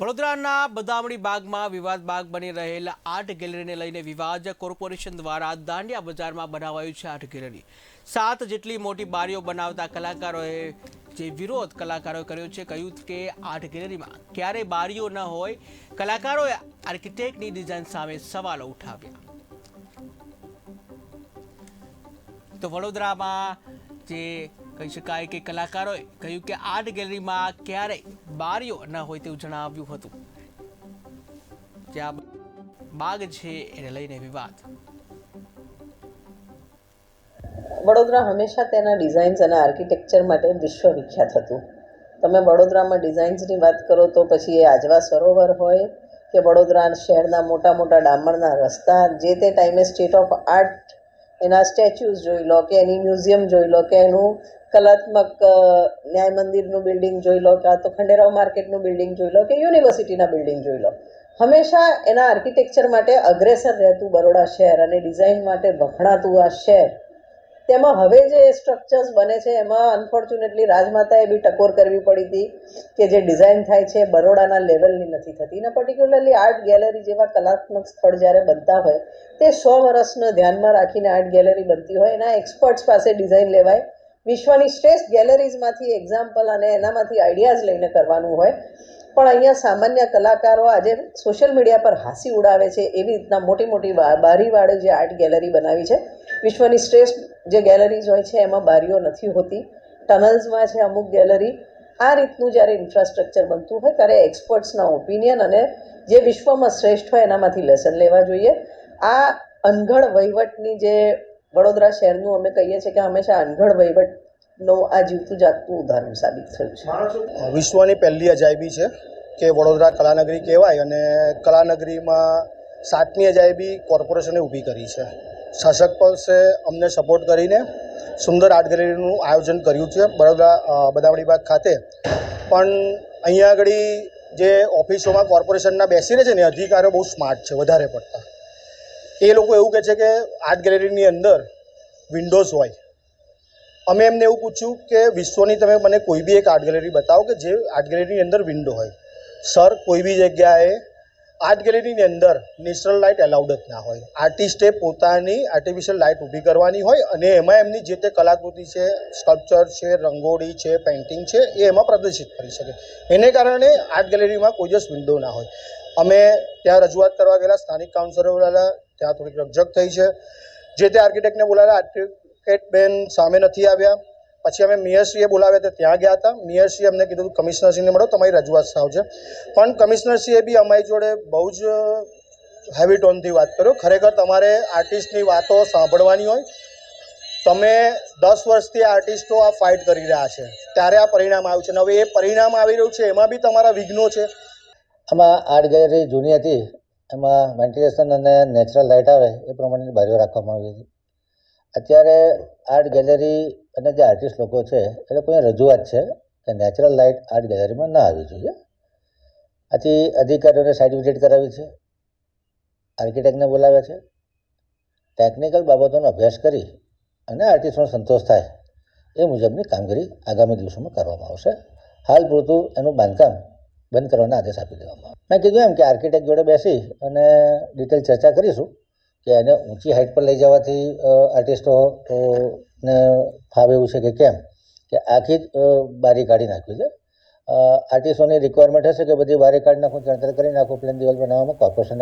વડોદરાના બદામડી બાગમાં વિવાદ બાગ બની રહેલ આર્ટ ગેલેરીને લઈને વિવાદ કોર્પોરેશન દ્વારા દાંડિયા બજારમાં બનાવાયું છે આર્ટ ગેલેરી. સાત જેટલી મોટી બારીઓ બનાવતા કલાકારોએ જે વિરોધ કલાકારોએ કર્યો છે, કહ્યું કે આર્ટ ગેલેરીમાં ક્યારેય બારીઓ ન હોય. કલાકારોએ આર્કિટેક્ટની ડિઝાઇન સામે સવાલો ઉઠાવ્યા. તો વડોદરામાં જે કહી શકાય કે કલાકારોએ કહ્યું કે આર્ટ ગેલેરીમાં ક્યારેય બારીઓ ન હોય તેવું જણાવ્યું હતું. જે આ બાગ છે એને લઈને વિવાદ. વડોદરા હંમેશા તેના ડિઝાઇન્સ અને આર્કિટેક્ચર માટે વિશ્વવિખ્યાત હતું. તમે વડોદરામાં ડિઝાઇન્સની વાત કરો તો પછી એ આજવા સરોવર હોય કે વડોદરા શહેરના મોટા મોટા ડામરના રસ્તા, જે તે ટાઈમે સ્ટેટ ઓફ આર્ટ એના સ્ટેચ્યુઝ જોઈ લો કે એની મ્યુઝિયમ જોઈ લો કે એનું કલાત્મક ન્યાય મંદિરનું બિલ્ડિંગ જોઈ લો કાં તો ખંડેરાવ માર્કેટનું બિલ્ડિંગ જોઈ લો કે યુનિવર્સિટીના બિલ્ડિંગ જોઈ લો. હંમેશા એના આર્કિટેક્ચર માટે અગ્રેસર રહેતું બરોડા શહેર અને ડિઝાઇન માટે વખણાતું આ શહેર. તેમાં હવે જે સ્ટ્રક્ચર્સ બને છે, એમાં અનફોર્ચ્યુનેટલી રાજમાતાએ બી ટકોર કરવી પડી હતી કે જે ડિઝાઇન થાય છે બરોડાના લેવલની નથી થતી. અને પર્ટિક્યુલરલી આર્ટ ગેલેરી જેવા કલાત્મક સ્થળ જ્યારે બનતા હોય, તે સો વર્ષને ધ્યાનમાં રાખીને આર્ટ ગેલેરી બનતી હોય, એના એક્સપર્ટ્સ પાસે ડિઝાઇન લેવાય વિશ્વની શ્રેષ્ઠ ગેલેરીઝમાંથી એક્ઝામ્પલ અને એનામાંથી આઈડિયાઝ લઈને કરવાનું હોય. પણ અહીંયા સામાન્ય કલાકારો આજે સોશિયલ મીડિયા પર હાંસી ઉડાવે છે એવી રીતના મોટી મોટી બારીવાળે જે આર્ટ ગેલેરી બનાવી છે. વિશ્વની શ્રેષ્ઠ જે ગેલેરીઝ હોય છે એમાં બારીઓ નથી હોતી. ટનલ્સમાં છે અમુક ગેલેરી આ રીતનું જ્યારે ઇન્ફ્રાસ્ટ્રક્ચર બનતું હોય ત્યારે એક્સપર્ટ્સના ઓપિનિયન અને જે વિશ્વમાં શ્રેષ્ઠ હોય એનામાંથી લેસન લેવા જોઈએ. આ અનગઢ વહીવટની જે વડોદરા શહેરનું અમે કહીએ છીએ કે હંમેશા અનગઢ વહીવટનું આ જીવતું જાગતું ઉદાહરણ સાબિત થયું છે. વિશ્વની પહેલી અજાયબી છે કે વડોદરા કલાનગરી કહેવાય અને કલાનગરીમાં સાતમી અજાયબી કોર્પોરેશને ઊભી કરી છે. શાસક પક્ષે અમને સપોર્ટ કરીને સુંદર આર્ટ ગેલેરીનું આયોજન કર્યું છે બરોડા અ, બદામડી બાગ ખાતે. પણ અહીંયા આગળ જે ઓફિસોમાં કોર્પોરેશનના બેસી રહે છે ને અધિકારીઓ બહુ સ્માર્ટ છે વધારે પડતા. એ લોકો એવું કહે છે કે આર્ટ ગેલેરીની અંદર વિન્ડોઝ હોય. અમે એમને એવું પૂછ્યું કે વિશ્વની તમે મને કોઈ બી એક આર્ટ ગેલેરી બતાવો કે જે આર્ટ ગેલેરીની અંદર વિન્ડો હોય. સર કોઈ બી જગ્યાએ આર્ટ ગેલેરીની અંદર નેચરલ લાઇટ એલાઉડ જ ના હોય. આર્ટિસ્ટે પોતાની આર્ટિફિશિયલ લાઇટ ઊભી કરવાની હોય અને એમાં એમની જે તે કલાકૃતિ છે સ્કલ્પચર છે, રંગોળી છે પેઇન્ટિંગ છે, એ એમાં પ્રદર્શિત કરી શકે. એને કારણે આર્ટ ગેલેરીમાં કોઈ દિવસ વિન્ડો ના હોય. અમે ત્યાં રજૂઆત કરવા ગયેલા સ્થાનિક કાઉન્સિલરો ત્યાં થોડીક રકઝક થઈ છે. જે તે આર્કિટેક્ટને બોલાવ્યા આર્કિટેક્ટ બેન સામે નથી આવ્યા. પછી અમે મેયરશ્રીએ બોલાવ્યા હતા, ત્યાં ગયા હતા. મેયરશ્રીએ અમને કીધું કમિશનરશ્રીને મળો, તમારી રજૂઆત સાવજે પણ કમિશનરશ્રીએ બી અમારી જોડે બહુ જ હેવી ટોનથી વાત કર્યો. ખરેખર તમારે આર્ટિસ્ટની વાતો સાંભળવાની હોય. તમે દસ વર્ષથી આર્ટિસ્ટો આ ફાઇટ કરી રહ્યા છે. ત્યારે આ પરિણામ આવ્યું છે. અને હવે એ પરિણામ આવી રહ્યું છે, એમાં બી તમારા વિઘ્નો છે. આમાં આર્ટ ગેલેરી જૂની હતી. એમાં વેન્ટિલેશન અને નેચરલ લાઇટ આવે એ પ્રમાણેની બારીઓ રાખવામાં આવી હતી. અત્યારે આર્ટ ગેલેરી અને જે આર્ટિસ્ટ લોકો છે, એ લોકોની રજૂઆત છે કે નેચરલ લાઇટ આર્ટ ગેલેરીમાં ના આવવી જોઈએ. આથી અધિકારીઓને સાઇટ વિઝિટ કરાવી છે આર્કિટેક્ટને બોલાવ્યા છે. ટેકનિકલ બાબતોનો અભ્યાસ કરી અને આર્ટિસ્ટનો સંતોષ થાય એ મુજબની કામગીરી આગામી દિવસોમાં કરવામાં આવશે. હાલ પૂરતું એનું બાંધકામ બંધ કરવાના આદેશ આપી દેવામાં મેં કીધું એમ કે આર્કિટેક્ટ જોડે બેસી અને ડિટેલ ચર્ચા કરીશું કે એને ઊંચી હાઇટ પર લઈ જવાથી આર્ટિસ્ટો ને ફાવે એવું છે કે કેમ? કે આખી જ બારી કાઢી નાખ્યું છે. આર્ટિસ્ટોની રિક્વાયરમેન્ટ હશે કે બધી બારી કાઢી નાખું, ચણતર કરી નાખું પ્લેન દિવાલ બનાવવામાં કોર્પોરેશનને